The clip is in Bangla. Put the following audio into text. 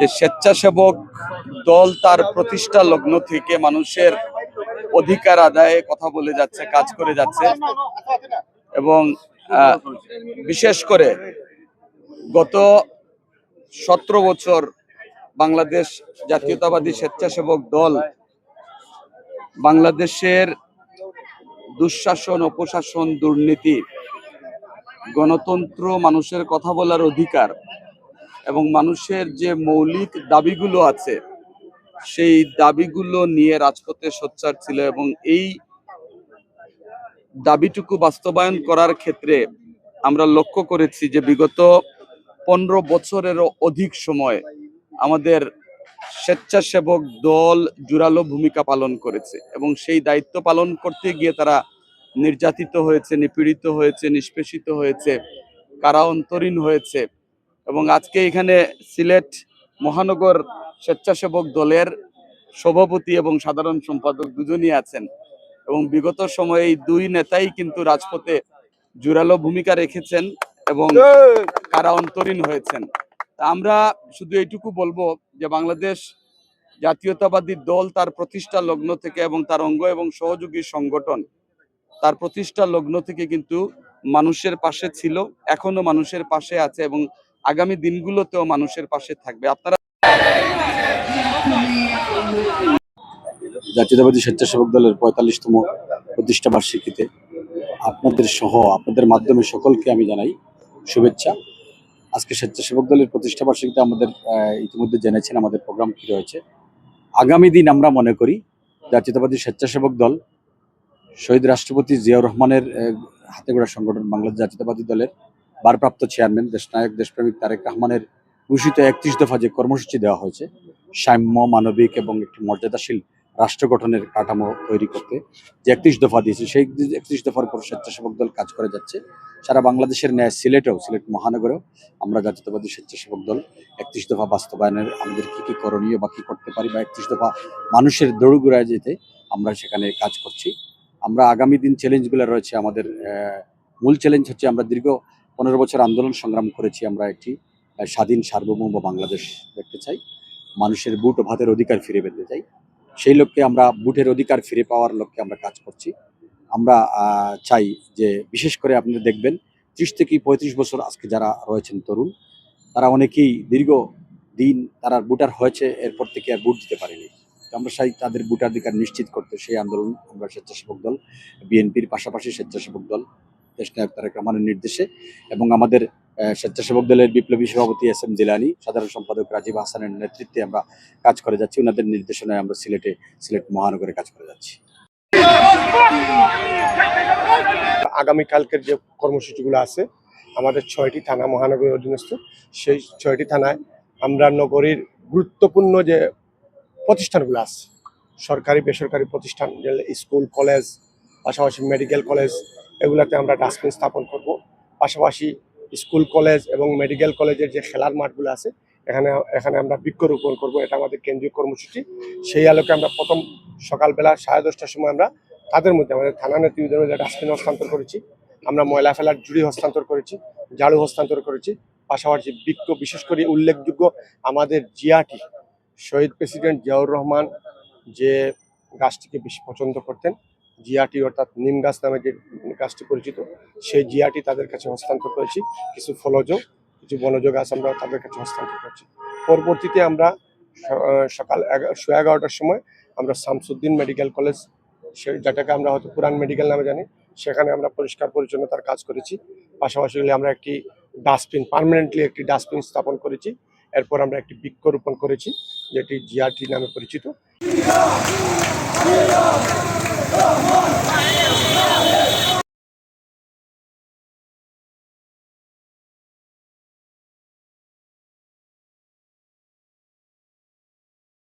যে স্বেচ্ছাসেবক দল তার প্রতিষ্ঠা লগ্ন থেকে মানুষের অধিকার আদায়ে কথা বলে যাচ্ছে, কাজ করে যাচ্ছে। এবং বিশেষ করে গত সতেরো বছর বাংলাদেশ জাতীয়তাবাদী স্বেচ্ছাসেবক দল বাংলাদেশের দুঃশাসন, অপশাসন, দুর্নীতি, গণতন্ত্র মানুষের কথা বলার অধিকার এবং মানুষের যে মৌলিক দাবিগুলো আছে, সেই দাবিগুলো নিয়ে রাজপথে সোচ্চার ছিল এবং এই দাবিটুকু বাস্তবায়ন করার ক্ষেত্রে আমরা লক্ষ্য করেছি যে বিগত পনেরো বছরেরও অধিক সময় আমাদের স্বেচ্ছাসেবক দল জোরালো ভূমিকা পালন করেছে এবং সেই দায়িত্ব পালন করতে গিয়ে তারা নির্যাতিত হয়েছে, নিপীড়িত হয়েছে, নিষ্পেষিত হয়েছে কারা অন্তরীণ হয়েছে। এবং আজকে এখানে সিলেট মহানগর স্বেচ্ছাসেবক দলের সভাপতি এবং সাধারণ সম্পাদক দুজনই আছেন। এবং বিগত সময়ে এই দুই নেতাই কিন্তু রাজপথে জোরালো ভূমিকা রেখেছেন এবং কারা অন্তরীণ হয়েছেন। তা আমরা শুধু এইটুকু বলব যে বাংলাদেশ জাতীয়তাবাদী দল তার প্রতিষ্ঠা লগ্ন থেকে এবং তার অঙ্গ এবং সহযোগী সংগঠন তার প্রতিষ্ঠা লগ্ন থেকে কিন্তু মানুষের পাশে ছিল, এখনও মানুষের পাশে আছে এবং আগামী দিনগুলোতেও মানুষের পাশে থাকবে। আপনারা জাতীয়তাবাদী স্বেচ্ছাসেবক দলের পঁয়তাল্লিশতম প্রতিষ্ঠা বার্ষিকীতে আপনাদের সহ আপনাদের মাধ্যমে সকলকে আমি জানাই শুভেচ্ছা। আজকে স্বেচ্ছাসেবক দলের প্রতিষ্ঠা বার্ষিকীতে আমাদের ইতিমধ্যে জেনেছেন আমাদের প্রোগ্রাম কি রয়েছে। আগামী দিন আমরা মনে করি জাতীয়তাবাদী স্বেচ্ছাসেবক দল শহীদ রাষ্ট্রপতি জিয়াউর রহমানের হাতে গড়া সংগঠন বাংলাদেশ জাতীয়তাবাদী দলের ভারপ্রাপ্ত চেয়ারম্যান, দেশনায়ক, দেশপ্রেমিক তারেক রহমানের ঘোষিত একত্রিশ দফা যে কর্মসূচি দেওয়া হয়েছে, সাম্য, মানবিক এবং একটি মর্যাদাশীল রাষ্ট্র গঠনের কাঠামো তৈরি করতে যে একত্রিশ দফা দিয়েছে, সেই একত্রিশ দফার উপর স্বেচ্ছাসেবক দল কাজ করে যাচ্ছে। সারা বাংলাদেশের ন্যায় সিলেটেও, সিলেট মহানগরেও আমরা জাতীয়তাবাদী স্বেচ্ছাসেবক দল একত্রিশ দফা বাস্তবায়নের আমাদের কি কি করণীয় বা কি করতে পারি বা একত্রিশ দফা মানুষের দৌড়গুড়ায় যেতে আমরা সেখানে কাজ করছি। আমরা আগামী দিন চ্যালেঞ্জগুলো রয়েছে আমাদের মূল চ্যালেঞ্জ হচ্ছে আমরা দীর্ঘ পনেরো বছর আন্দোলন সংগ্রাম করেছি আমরা একটি স্বাধীন, সার্বভৌম বাংলাদেশ দেখতে চাই। মানুষের বুট ও ভাতের অধিকার ফিরে পেতে চাই। সেই লক্ষ্যে আমরা বুটের অধিকার ফিরে পাওয়ার লক্ষ্যে আমরা কাজ করছি। আমরা চাই যে বিশেষ করে আপনারা দেখবেন, ত্রিশ থেকে পঁয়ত্রিশ বছর আজকে যারা রয়েছেন তরুণ, তারা অনেকেই দীর্ঘ দিন তারা বুটার হয়েছে, এরপর থেকে আর বুট দিতে পারেনি। আমরা চাই তাদের ভোটাধিকার নিশ্চিত করতে। সেই আন্দোলন আমরা স্বেচ্ছাসেবক দল, বিএনপির পাশাপাশি স্বেচ্ছাসেবক দল দেশনায়ক তারেক রহমানের নির্দেশে এবং আমাদের স্বেচ্ছাসেবক দলের বিপ্লবী সভাপতি এস এম জিলানি, সাধারণ সম্পাদক রাজীব হাসানের নেতৃত্বে আমরা কাজ করে যাচ্ছি। ওনাদের নির্দেশনায় আমরা সিলেটে, সিলেট মহানগরে কাজ করে যাচ্ছি। আগামীকালকের যে কর্মসূচিগুলো আছে, আমাদের ছয়টি থানা মহানগরীর অধীনস্থ। সেই ছয়টি থানায় আমরা নগরীর গুরুত্বপূর্ণ যে প্রতিষ্ঠানগুলো আছে, সরকারি, বেসরকারি প্রতিষ্ঠান স্কুল, কলেজ, পাশাপাশি মেডিকেল কলেজ এগুলাতে আমরা ডাস্টবিন স্থাপন করব। পাশাপাশি স্কুল কলেজ এবং মেডিকেল কলেজের যে খেলার মাঠগুলো আছে, এখানে এখানে আমরা বৃক্ষরোপণ করব, এটা আমাদের কেন্দ্রীয় কর্মসূচি। সেই আলোকে আমরা প্রথম সকালবেলা সাড়ে দশটার সময় আমরা তাদের মধ্যে, আমাদের থানা নেতৃত্বের মধ্যে ডাস্টবিন হস্তান্তর করেছি। আমরা ময়লা ফেলার জুড়ি হস্তান্তর করেছি, ঝাড়ু হস্তান্তর করেছি। পাশাপাশি বৃক্ষ, বিশেষ করে উল্লেখযোগ্য আমাদের জিয়াটি শহীদ প্রেসিডেন্ট জিয়াউর রহমান যে গাছটিকে বেশি পছন্দ করতেন জিয়াটি অর্থাৎ নিম গাছ নামে যে গাছটি পরিচিত, সেই জিয়াটি তাদের কাছে হস্তান্তর করেছি। কিছু ফলজ, কিছু বনজ গাছ আমরা তাদের কাছে হস্তান্তর করেছি। পরবর্তীতে আমরা সকাল সোয়া এগারোটার সময় আমরা শামসুদ্দিন মেডিকেল কলেজ, সে, যেটাকে আমরা হয়তো পুরান মেডিকেল নামে জানি, সেখানে আমরা পরিষ্কার পরিচ্ছন্নতার কাজ করেছি। পাশাপাশি আমরা একটি ডাস্টবিন, পার্মানেন্টলি একটি ডাস্টবিন স্থাপন করেছি। এরপর আমরা একটি বৃক্ষরোপণ করেছি, যেটি জিআরটি নামে পরিচিত। Come on!